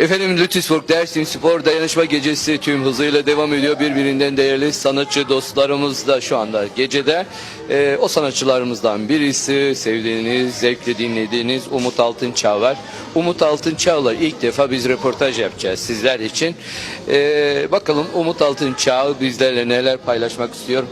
Efendim Lütfüsburg Dersim Spor Dayanışma Gecesi tüm hızıyla devam ediyor. Birbirinden değerli sanatçı dostlarımız da şu anda gecede. Ee, o sanatçılarımızdan birisi sevdiğiniz, zevkle dinlediğiniz Umut Altınçağ var. Umut Altınçağ'la ilk defa biz röportaj yapacağız sizler için. Ee, bakalım Umut Altınçağ bizlerle neler paylaşmak istiyor.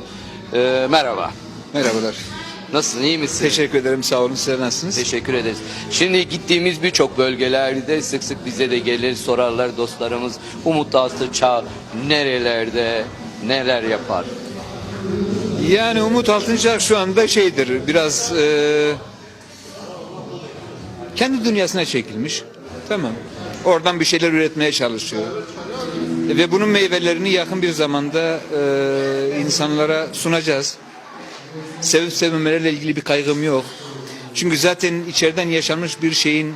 Ee, merhaba. Merhabalar. Nasılsın, iyi misin? Teşekkür ederim. Sağ olun. Sizler nasılsınız? Teşekkür ederiz. Şimdi gittiğimiz birçok bölgelerde sık sık bize de gelir sorarlar dostlarımız. Umut Altınçağ nerelerde neler yapar? Yani Umut Altınçak şu anda şeydir. Biraz e, kendi dünyasına çekilmiş. Tamam. Oradan bir şeyler üretmeye çalışıyor. Ve bunun meyvelerini yakın bir zamanda e, insanlara sunacağız. Sevip sevmemelerle ilgili bir kaygım yok. Çünkü zaten içeriden yaşanmış bir şeyin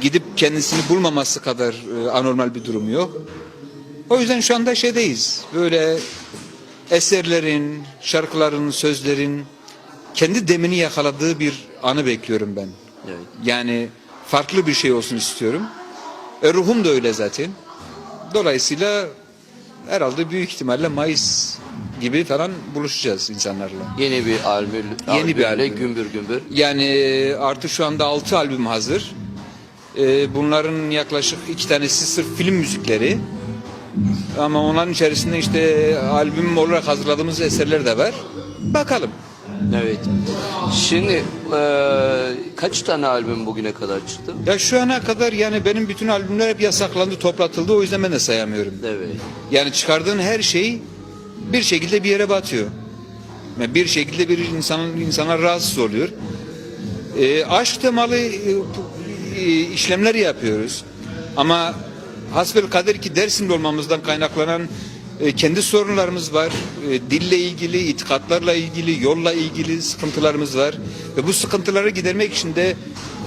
gidip kendisini bulmaması kadar e, anormal bir durum yok. O yüzden şu anda şeydeyiz. Böyle eserlerin, şarkıların, sözlerin kendi demini yakaladığı bir anı bekliyorum ben. Evet. Yani farklı bir şey olsun istiyorum. E, ruhum da öyle zaten. Dolayısıyla herhalde büyük ihtimalle Mayıs gibi falan buluşacağız insanlarla. Yeni bir albüm, Yeni bir albüm. gümbür gümbür. Yani e, artık şu anda 6 albüm hazır. E, bunların yaklaşık iki tanesi sırf film müzikleri. Ama onların içerisinde işte albüm olarak hazırladığımız eserler de var. Bakalım. Evet. Şimdi eee, kaç tane albüm bugüne kadar çıktı? Ya şu ana kadar yani benim bütün albümler hep yasaklandı, toplatıldı. O yüzden ben de sayamıyorum. Evet. Yani çıkardığın her şey bir şekilde bir yere batıyor. Yani bir şekilde bir insanın insana rahatsız oluyor. E, aşk temalı e, e, işlemler yapıyoruz. Ama hasbel kader ki Dersim'de olmamızdan kaynaklanan e, kendi sorunlarımız var. E, dille ilgili, itikatlarla ilgili, yolla ilgili sıkıntılarımız var. Ve bu sıkıntıları gidermek için de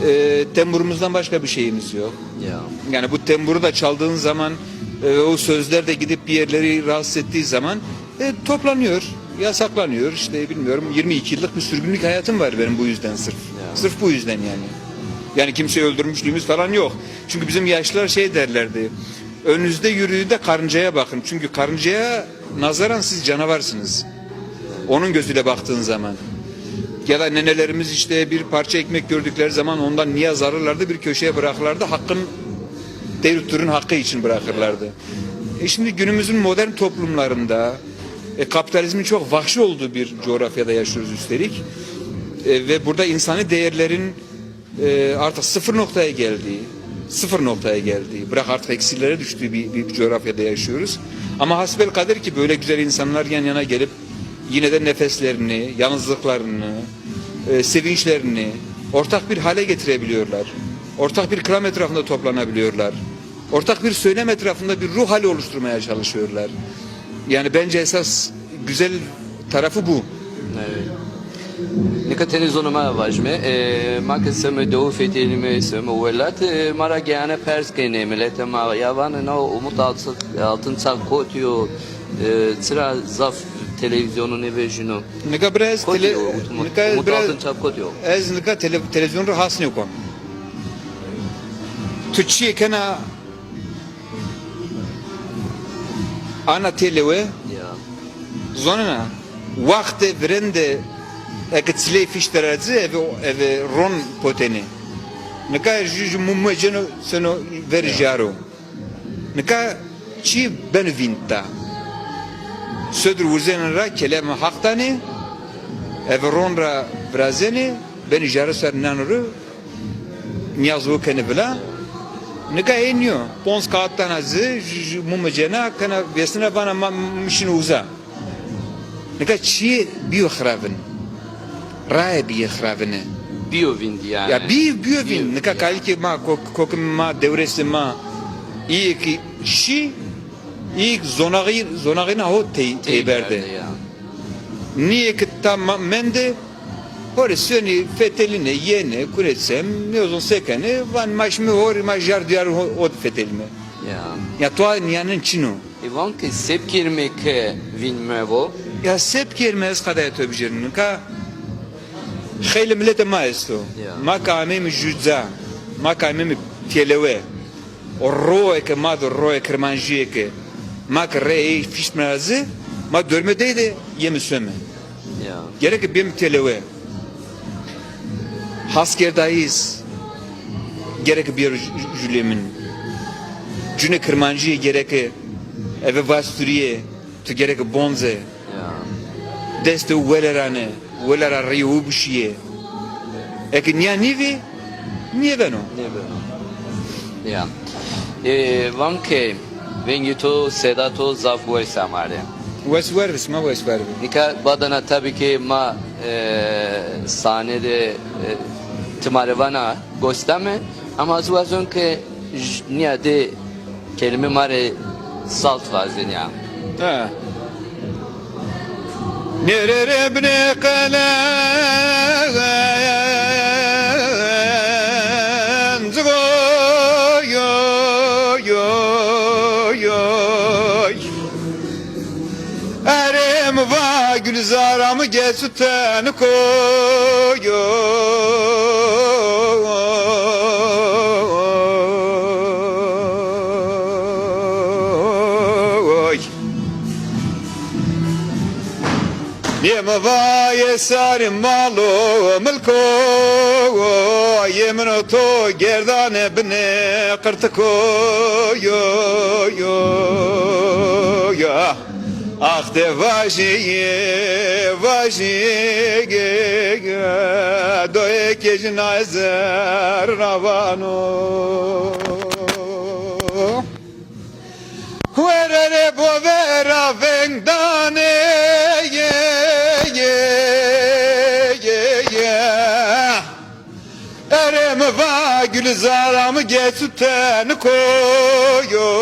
e, temburumuzdan başka bir şeyimiz yok. Ya. Yani bu temburu da çaldığın zaman e, o sözler de gidip bir yerleri rahatsız ettiği zaman e, toplanıyor, yasaklanıyor. İşte bilmiyorum 22 yıllık bir sürgünlük hayatım var benim bu yüzden sırf. Ya. Sırf bu yüzden yani. Yani kimseyi öldürmüşlüğümüz falan yok. Çünkü bizim yaşlılar şey derlerdi. Önünüzde yürüdüğünde karıncaya bakın. Çünkü karıncaya nazaran siz canavarsınız. Onun gözüyle baktığın zaman. Ya da nenelerimiz işte bir parça ekmek gördükleri zaman ondan niyaz alırlardı bir köşeye bırakırlardı. Hakkın devletlerin hakkı için bırakırlardı. E şimdi günümüzün modern toplumlarında e, kapitalizmin çok vahşi olduğu bir coğrafyada yaşıyoruz üstelik. E, ve burada insani değerlerin e, artık sıfır noktaya geldiği, sıfır noktaya geldiği, bırak artık eksillere düştüğü bir, bir coğrafyada yaşıyoruz. Ama hasbel kader ki böyle güzel insanlar yan yana gelip yine de nefeslerini, yalnızlıklarını, e, sevinçlerini ortak bir hale getirebiliyorlar. Ortak bir kram etrafında toplanabiliyorlar. Ortak bir söylem etrafında bir ruh hali oluşturmaya çalışıyorlar. Yani bence esas güzel tarafı bu. Evet. Nikateni zonuma vajme, e, ma ke se me do fetelime se me velat, e, mara gane pers kene milete ma yavan no umut altın altın sak kotuyor. E, sıra zaf televizyonu ne vejino. Nika biraz tele, nika biraz altın sak kotuyor. ez nika tele, televizyon rahasını kon. Tüçi kana ana telewe Ya. zonuna vakti vrende ekitsile fişterazı eve eve ron poteni. Nika juju mumeceno seno verjaro. Nika çi benvinta. Södür vuzen ra kelime haktani ev ron ra brazeni beni jarı ser nanuru niyaz bu Nika enyo pons kağıttan azı mumecena kana vesine bana mişin uza. Nika çi biyo xravin. Rae biyo xravine. Bio vindi yani. Ya biyo Bio, vin. Nika kalki ma kok- kokim ma devresi ma. İyi ki şi ilk zonağı zonağına ho tey teyberde. ya. Niye ki tam mende Hori seni feteline yene kuretsem ne uzun sekene van maşmi hori ma jardiyar od fetelime. Ya. Ya toa niyanın çinu. Ivan ke sepkirme ke vinmevo. Ya sep kermez kadar töbjerin ka خیلی ملت ما استو Yeah. ما کامیم جوزا ما کامیم تلوه o roe ke ma do roe kermanjiye ke ma ke re fiş merazi ma dörmedeydi yemi söme. Ya. Gerek bir televe. Haskerdayız. Gerek bir jülemin. Cüne kırmancı gerek eve vasturiye. Tu gerek bonze. Ya. Deste velerane. Velera riyu buşiye. Eki niye nivi? Niye ben o? Ne böyle? Ja. Eh, vam ke vengi to seda to zaf voi samare. Ves vervis ma ves vervis. Nika badana tabii ki ma eh, sahnede eh, gostame ama az vazon ke j- niye de kelime mare salt vazin ya. Ha. Nerere bne kalen gülzaramı gesüten koy Yema va yesarim malo milko yemin to gerdane bine qırtıko yo yo ya Doye kejna ezer ravano. Huerere bovera vengdane ye ye ye ye. Erem va gülzaramı geçüten koyo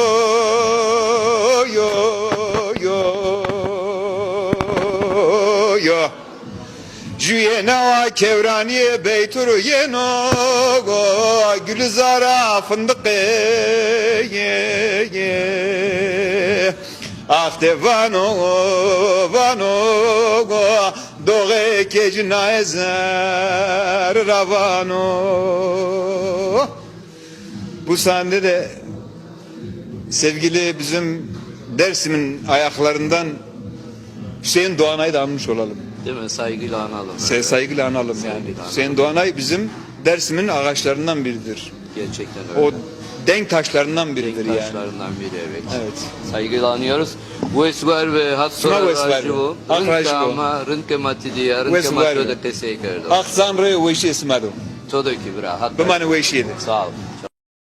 Jüyena kevraniye beyturu yeno go gülzara fındık ye ye de vano vano go. Doge kecina ezer ravano Bu sahnede de sevgili bizim Dersim'in ayaklarından Hüseyin Doğanay'ı da anmış olalım. Değil mi? Saygıyla analım. Se saygıyla analım yani. Saygıyla Hüseyin Doğanay bizim Dersim'in ağaçlarından biridir. Gerçekten öyle. O denk taşlarından biridir yani. Taşlarından biri evet. Evet. Saygıyla anıyoruz. Vesver ve hatsora Sma vesver. rajivu. Hak rajivu. Rınka ama rınke matidiya. Rınke Vesver. matro da kesey kerdo. Aksan re o işi esmado. Todo ki bra. Mani o işiydi. Sağ ol.